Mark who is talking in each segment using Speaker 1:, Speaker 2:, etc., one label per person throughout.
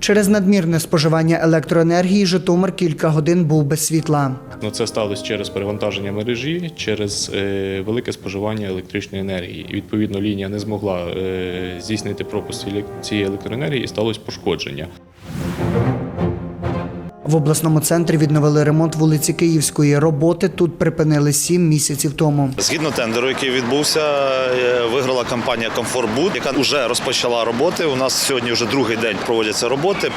Speaker 1: Через надмірне споживання електроенергії Житомир кілька годин був без світла.
Speaker 2: Ну, це сталося через перевантаження мережі, через е, велике споживання електричної енергії. І відповідно лінія не змогла е, здійснити пропуск цієї- електроенергії і сталося пошкодження.
Speaker 1: В обласному центрі відновили ремонт вулиці Київської. Роботи тут припинили сім місяців тому.
Speaker 3: Згідно тендеру, який відбувся, е, виграла компанія «Комфортбуд», яка вже розпочала роботи. У нас сьогодні вже другий день проводяться роботи.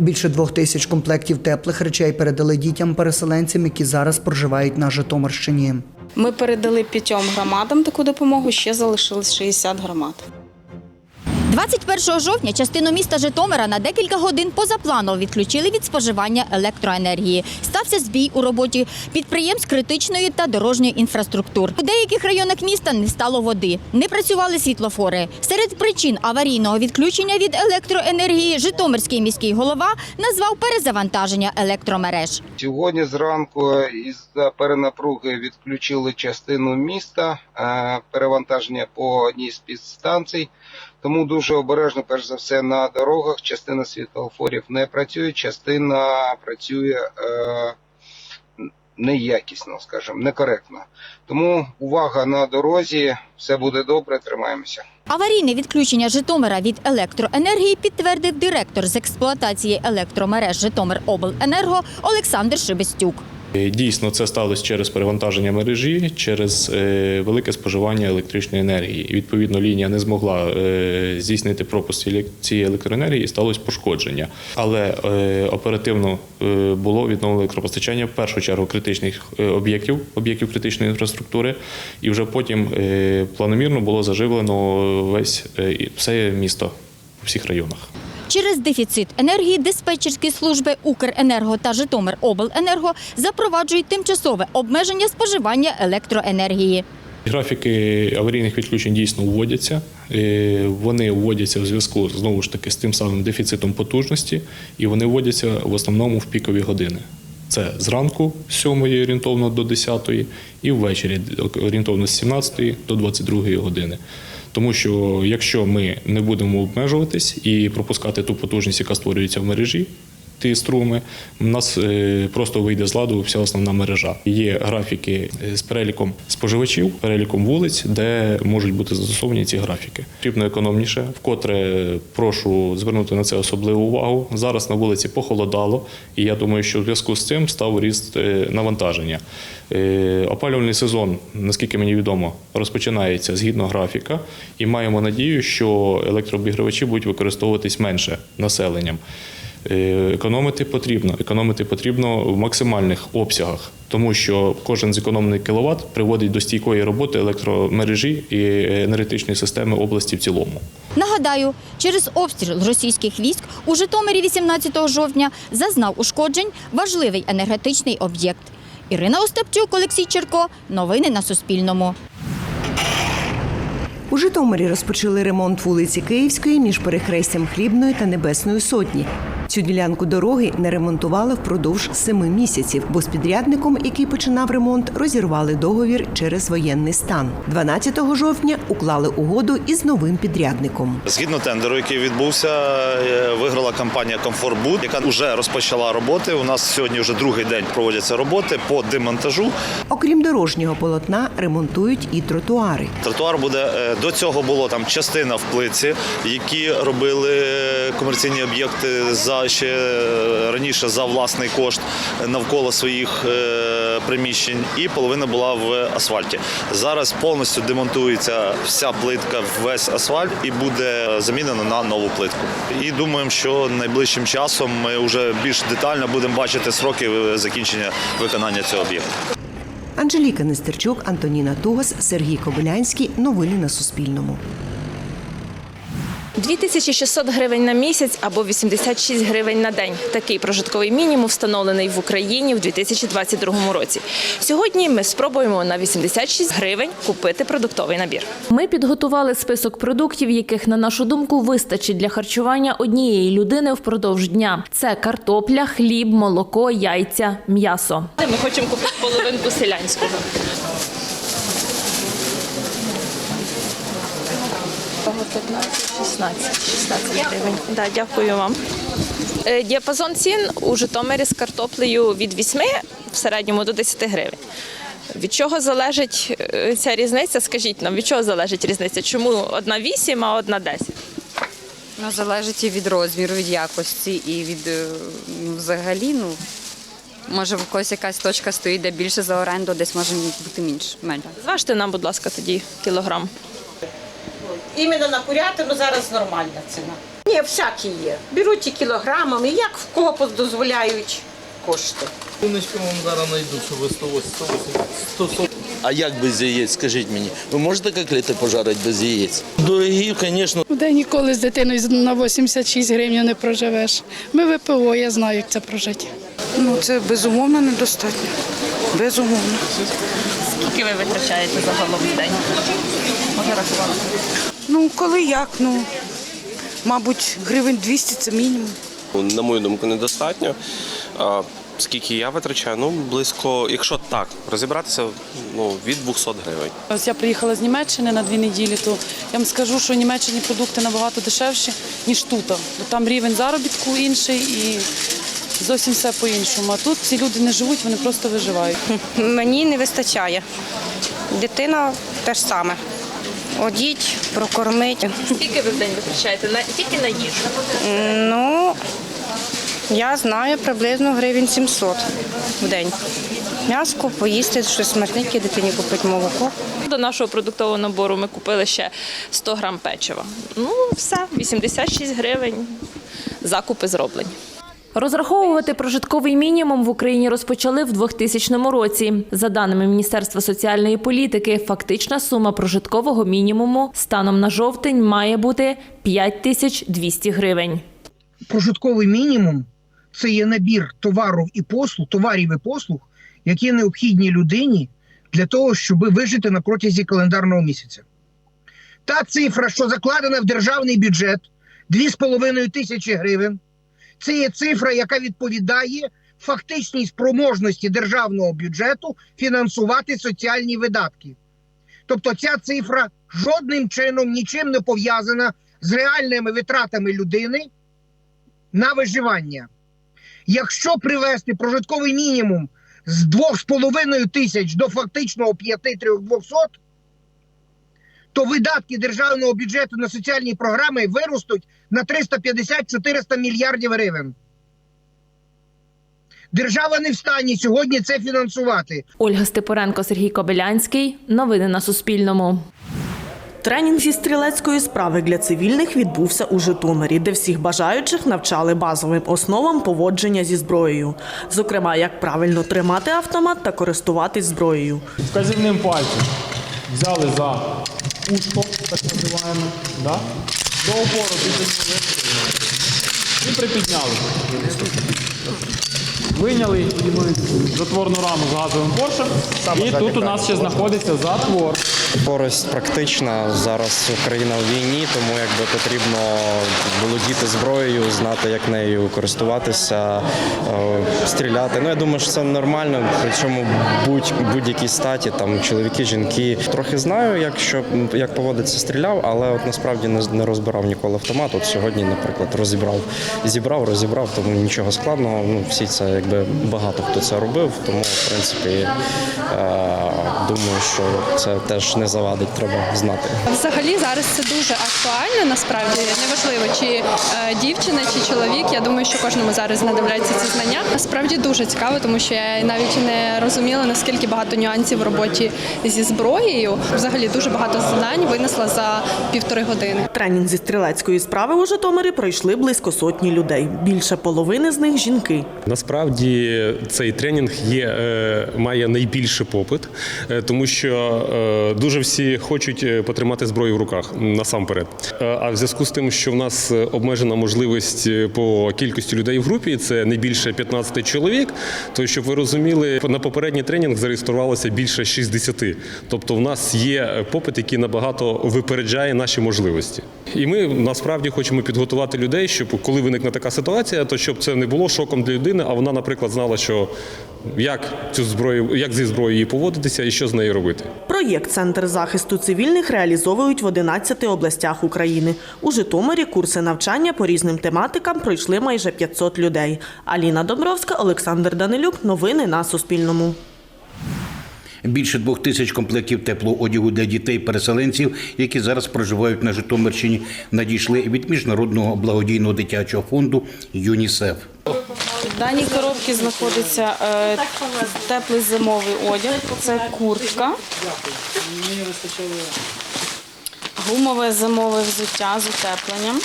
Speaker 1: Більше двох тисяч комплектів теплих речей передали дітям-переселенцям, які зараз проживають на Житомирщині.
Speaker 4: Ми передали п'ятьом громадам таку допомогу, ще залишилось 60 громад.
Speaker 5: 21 жовтня частину міста Житомира на декілька годин позапланово відключили від споживання електроенергії. Стався збій у роботі підприємств критичної та дорожньої інфраструктур. У деяких районах міста не стало води, не працювали світлофори. Серед причин аварійного відключення від електроенергії Житомирський міський голова назвав перезавантаження електромереж.
Speaker 6: Сьогодні зранку із-за перенапруги відключили частину міста, е, перевантаження по одній з підстанцій. Тому дуже обережно, перш за все, на дорогах. Частина світлофорів не працює, частина працює е, неякісно, скажімо, некоректно. Тому увага на дорозі, все буде добре, тримаємося.
Speaker 5: Аварійне відключення Житомира від електроенергії підтвердив директор з експлуатації електромереж Житомиробленерго Олександр Шебестюк.
Speaker 2: Е, Дійсно, це сталося через перевантаження мережі, через е, велике споживання електричної енергії. Відповідно лінія не змогла е, здійснити пропуск цієї- електроенергії і сталося пошкодження. Але оперативно було відновлено електропостачання в першу чергу критичних об'єктів, об'єктів критичної інфраструктури, і вже потім планомірно було заживлено весь все місто у всіх районах.
Speaker 5: Через дефіцит енергії диспетчерські служби Укренерго та Житомиробленерго запроваджують тимчасове обмеження споживання електроенергії.
Speaker 2: Графіки аварійних відключень дійсно вводяться. Е, Вони вводяться в зв'язку знову ж таки з тим самим дефіцитом потужності, і вони вводяться в основному в пікові години. Це зранку з 7 орієнтовно до 10 і ввечері орієнтовно з 17 до 22 години. Тому що якщо ми не будемо обмежуватись і пропускати ту потужність, яка створюється в мережі, ті струми, у нас е, просто вийде з ладу вся основна мережа. Є графіки е, з переліком споживачів, переліком вулиць, де можуть бути застосовані ці графіки. Потрібно економніше. Вкотре прошу звернути на це особливу увагу. Зараз на вулиці похолодало, і я думаю, що в зв'язку з цим став ріст е, навантаження. Опалювальний сезон, наскільки мені відомо, розпочинається згідно графіка, і маємо надію, що електрообігрівачі будуть використовуватись менше населенням. Е, Економити потрібно. Економити потрібно в максимальних обсягах, тому що кожен зекономлений кіловат приводить до стійкої роботи електромережі і енергетичної системи області в цілому.
Speaker 5: Нагадаю, через обстріл російських військ у Житомирі 18 жовтня зазнав ушкоджень важливий енергетичний об'єкт. Ірина Остапчук, Олексій Черко. Новини на Суспільному.
Speaker 7: У Житомирі розпочали ремонт вулиці Київської між перехрестям Хлібної та Небесної Сотні. Цю ділянку дороги не ремонтували впродовж семи місяців, бо з підрядником, який починав ремонт, розірвали договір через воєнний стан. 12 жовтня уклали угоду із новим підрядником.
Speaker 3: Згідно тендеру, який відбувся, е, виграла компанія «Комфортбуд», яка вже розпочала роботи. У нас сьогодні вже другий день проводяться роботи по демонтажу.
Speaker 7: Окрім дорожнього полотна, ремонтують і тротуари.
Speaker 3: Тротуар буде е, до цього було там частина в плитці, які робили е, комерційні об'єкти за ще раніше за власний кошт навколо своїх е, приміщень, і половина була в асфальті. Зараз повністю демонтується вся плитка, весь асфальт, і буде замінена на нову плитку. І думаємо, що найближчим часом ми вже більш детально будемо бачити сроки закінчення виконання цього об'єкту.
Speaker 7: Анжеліка Нестерчук, Антоніна Тугас, Сергій Кобилянський. Новини на Суспільному.
Speaker 8: 2600 гривень на місяць або 86 гривень на день. Такий прожитковий мінімум встановлений в Україні в 2022 році. Сьогодні ми спробуємо на 86 гривень купити продуктовий набір.
Speaker 9: Ми підготували список продуктів, яких, на нашу думку, вистачить для харчування однієї людини впродовж дня. Це картопля, хліб, молоко, яйця, м'ясо.
Speaker 8: Ми хочемо купити половинку селянського. 15, 16, 16 гривень. Да, дякую вам. Е, Діапазон цін у Житомирі з картоплею від 8 в середньому до 10 гривень. Від чого залежить е, ця різниця? Скажіть нам, від чого залежить різниця? Чому одна 8, а одна 10?
Speaker 10: Ну, залежить і від розміру, від якості, і від е, ну, взагалі, ну може в когось якась точка стоїть, де більше за оренду, десь може бути менше. менше.
Speaker 8: Зважте нам, будь ласка, тоді кілограм.
Speaker 11: Іменно на курятину зараз нормальна ціна. Ні, всякі є. Беруть і кілограмами, як в кого дозволяють кошти.
Speaker 12: Сонечко вам зараз знайду, що ви 180, 180, 140.
Speaker 13: А як без яєць, скажіть мені? Ви можете котлети пожарити без яєць? Дорогі, звісно,
Speaker 14: Де ніколи з дитиною на 86 гривень не проживеш. Ми ВПО, я знаю, як це прожити.
Speaker 11: Ну це безумовно недостатньо. Безумовно.
Speaker 8: Скільки ви витрачаєте загалом в день? Може рахувати?
Speaker 11: Ну коли як? Ну мабуть, гривень 200 це мінімум.
Speaker 12: На мою думку, недостатньо. А, Скільки я витрачаю? Ну, близько, якщо так, розібратися, ну, від 200 гривень.
Speaker 14: Ось я приїхала з Німеччини на дві неділі, то я вам скажу, що в Німеччині продукти набагато дешевші, ніж тут. Бо там рівень заробітку інший і зовсім все по-іншому. А тут ці люди не живуть, вони просто виживають.
Speaker 11: Мені не вистачає. Дитина те ж саме. Одіть, прокормить.
Speaker 8: Скільки ви в день витрачаєте? На, тільки на їжу?
Speaker 11: Ну, я знаю приблизно гривень 700 в день. М'яско, поїсти, щось смачненьке, дитині купити молоко.
Speaker 8: До нашого продуктового набору ми купили ще 100 грам печива. Ну, все, 86 гривень. Закупи зроблені.
Speaker 9: Розраховувати прожитковий мінімум в Україні розпочали в 2000 році. За даними Міністерства соціальної політики, фактична сума прожиткового мінімуму станом на жовтень має бути 5200 гривень.
Speaker 15: прожитковий мінімум це є набір товарів і послуг, товарів і послуг, які необхідні людині для того, щоб вижити на протязі календарного місяця. Та цифра, що закладена в державний бюджет 2,5 тисячі гривень, це є цифра, яка відповідає фактичній спроможності державного бюджету фінансувати соціальні видатки. Тобто ця цифра жодним чином нічим не пов'язана з реальними витратами людини на виживання. Якщо привести прожитковий мінімум з 2,5 тисяч до фактичного 5-3-200, то видатки державного бюджету на соціальні програми виростуть на 350-400 мільярдів гривень. Держава не в стані сьогодні це фінансувати.
Speaker 9: Ольга Степоренко, Сергій Кобилянський. Новини на Суспільному.
Speaker 16: Тренінг зі стрілецької справи для цивільних відбувся у Житомирі, де всіх бажаючих навчали базовим основам поводження зі зброєю. Зокрема, як правильно тримати автомат та користуватись зброєю.
Speaker 12: Вказівним пальцем взяли за ушко, так називаємо, да? До опору підтягнули і припідняли. Вийняли затворну раму з газовим поршем, і тут у нас ще знаходиться затвор.
Speaker 13: Користь практична. Зараз Україна в війні, тому якби потрібно володіти зброєю, знати, як нею користуватися, е, стріляти. Ну я думаю, що це нормально. Причому будь будь-якій статі, там чоловіки, жінки. Трохи знаю, як що як поводиться, стріляв, але от насправді не, не розбирав ніколи автомат. От сьогодні, наприклад, розібрав, зібрав, розібрав, тому нічого складного. Ну всі це якби багато хто це робив. Тому в принципі е, думаю, що це теж не завадить, треба знати.
Speaker 14: Взагалі зараз це дуже актуально. Насправді неважливо, чи е, дівчина, чи чоловік. Я думаю, що кожному зараз знадобляться ці знання. Насправді дуже цікаво, тому що я навіть не розуміла наскільки багато нюансів в роботі зі зброєю. Взагалі дуже багато знань винесла за півтори години.
Speaker 16: Тренінг зі стрілецької справи у Житомирі пройшли близько сотні людей. Більше половини з них жінки.
Speaker 12: Насправді цей тренінг є, е, має найбільший попит, е, тому що е, дуже всі хочуть потримати зброю в руках насамперед. А в зв'язку з тим, що в нас обмежена можливість по кількості людей в групі, це не більше 15 чоловік. То щоб ви розуміли, на попередній тренінг зареєструвалося більше 60. Тобто, в нас є попит, який набагато випереджає наші можливості. І ми насправді хочемо підготувати людей, щоб коли виникне така ситуація, то щоб це не було шоком для людини, а вона, наприклад, знала, що як цю зброю, як зі зброєю поводитися і що з нею робити.
Speaker 16: Проєкт Центр захисту цивільних реалізовують в 11 областях України. У Житомирі курси навчання по різним тематикам пройшли майже 500 людей. Аліна Домбровська, Олександр Данилюк. Новини на Суспільному.
Speaker 17: Більше двох тисяч комплектів теплого одягу для дітей-переселенців, які зараз проживають на Житомирщині, надійшли від міжнародного благодійного дитячого фонду ЮНІСЕФ.
Speaker 4: В даній коробці знаходиться е, теплий зимовий одяг. Це куртка, гумове зимове взуття з утепленням.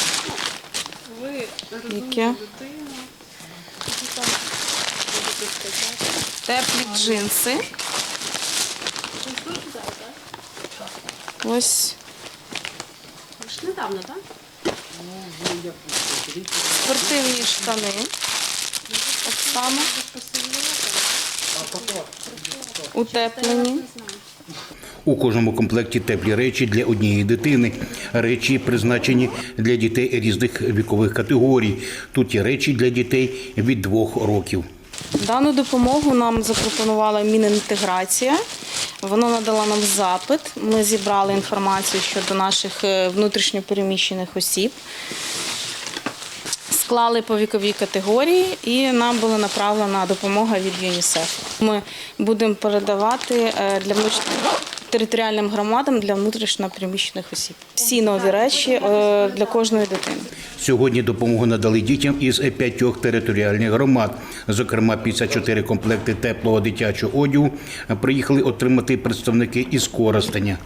Speaker 4: Теплі джинси. Ось.
Speaker 14: Недавно, так?
Speaker 4: Спортивні штани. Так само. Утеплені.
Speaker 17: У кожному комплекті теплі речі для однієї дитини. Речі призначені для дітей різних вікових категорій. Тут є речі для дітей від двох років.
Speaker 4: Дану допомогу нам запропонувала Мінінтеграція. Вона надала нам запит. Ми зібрали інформацію щодо наших е, внутрішньопереміщених осіб. Склали по віковій категорії і нам була направлена допомога від ЮНІСЕФ. Ми будемо передавати е, для внутрішньо- територіальним громадам для внутрішньопереміщених осіб. Всі нові речі е, для кожної дитини.
Speaker 17: Сьогодні допомогу надали дітям із п'ятьох територіальних громад. Зокрема, 54 комплекти теплого дитячого одягу приїхали отримати представники із Коростеня.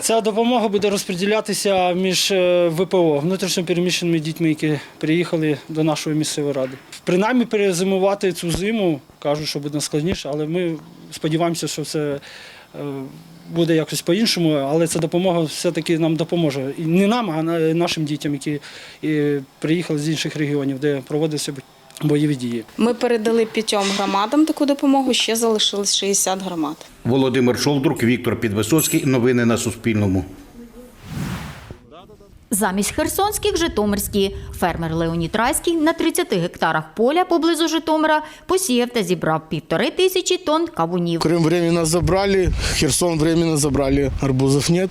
Speaker 18: Ця допомога буде розподілятися між е, ВПО, внутрішньо переміщеними дітьми, які приїхали до нашої місцевої ради. Принаймні перезимувати цю зиму, кажуть, що буде складніше, але ми сподіваємося, що це е, буде якось по-іншому, але ця допомога все-таки нам допоможе. І не нам, а нашим дітям, які приїхали з інших регіонів, де проводяться бойові дії.
Speaker 4: Ми передали п'ятьом громадам таку допомогу, ще залишилось 60 громад.
Speaker 17: Володимир Шолдрук, Віктор Підвисоцький. Новини на Суспільному.
Speaker 5: Замість херсонських житомирські фермер Леонід Райський на 30 гектарах поля поблизу Житомира посіяв та зібрав півтори тисячі тонн кавунів.
Speaker 19: Крым временно забрали, Херсон временно забрали, арбузов нет,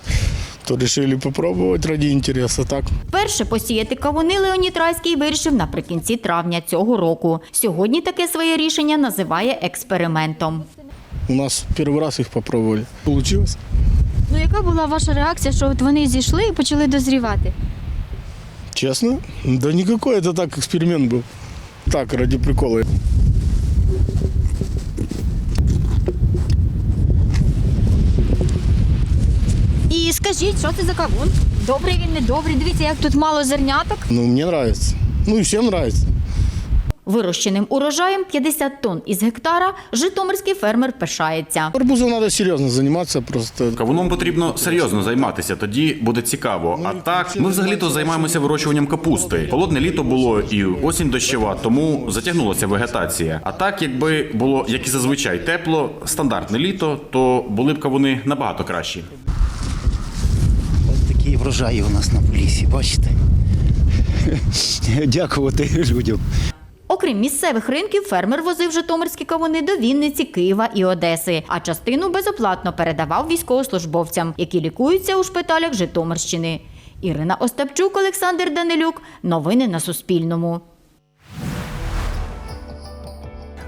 Speaker 19: то решили попробовать ради интереса, так.
Speaker 5: Перше посіяти кавуни Леонід Райський вирішив наприкінці травня цього року. Сьогодні таке своє рішення називає експериментом.
Speaker 19: У нас первый раз их попробовали. Получилось?
Speaker 20: Ну яка була ваша реакція, що от вони зійшли і почали дозрівати?
Speaker 19: Честно? Да никакой, это так эксперимент был. Так, ради прикола.
Speaker 20: І скажіть, що це за кавун? Добрий він, не добрий. Дивіться, як тут мало зерняток.
Speaker 19: Ну, мне нравится. Ну и всем нравится.
Speaker 5: Вирощеним урожаєм 50 тонн із гектара житомирський фермер пишається.
Speaker 19: Арбузом надо серьезно заниматься просто.
Speaker 21: Кавуном потрібно серйозно займатися, тоді буде цікаво. А так, ми взагалі-то займаємося вирощуванням капусти. Холодне літо було і осінь дощова, тому затягнулася вегетація. А так, якби було як і зазвичай тепло, стандартне літо, то були б кавуни набагато кращі.
Speaker 22: Ось Такі врожаї у нас на полісі, бачите? Дякувати людям.
Speaker 5: Окрім місцевих ринків, фермер возив житомирські кавуни до Вінниці, Києва і Одеси, а частину безоплатно передавав військовослужбовцям, які лікуються у шпиталях Житомирщини. Ірина Остапчук, Олександр Данилюк. Новини на Суспільному.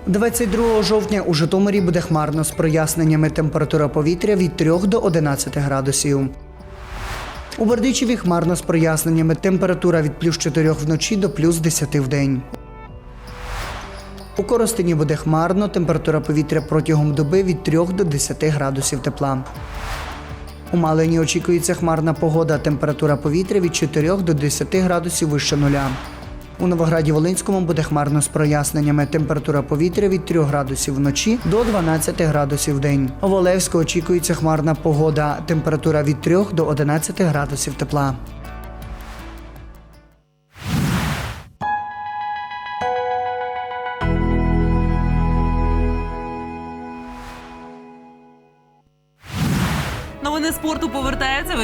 Speaker 1: 22 жовтня у Житомирі буде хмарно з проясненнями температура повітря від 3 до 11 градусів. У Бердичеві хмарно з проясненнями температура від плюс 4 вночі до плюс 10 в день. У Коростені буде хмарно, температура повітря протягом доби від 3 до 10 градусів тепла. У Малині очікується хмарна погода, температура повітря від 4 до 10 градусів вище нуля. У Новограді Волинському буде хмарно з проясненнями. Температура повітря від 3 градусів вночі до 12 градусів в день. У Волевську очікується хмарна погода. Температура від 3 до 11 градусів тепла.